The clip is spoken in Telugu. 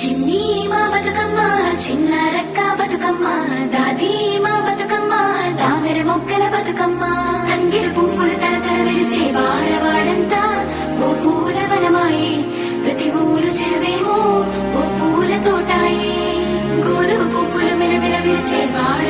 చిన్ని మా బతుకమ్మ చిన్న రక్క బతుకమ్మ దాది మా బతుకమ్మ దామెర మొక్కల బతుకమ్మ. తంగిడు పువ్వులు తడతడ మెరిసే వాడవాడంతా ఓ పూల వనమాయే. ప్రతి ఊరు చెరువేమో ఓ పూల తోటాయే. గోరుగు పువ్వులు మెలమెల విరిసే వాడవాడంతా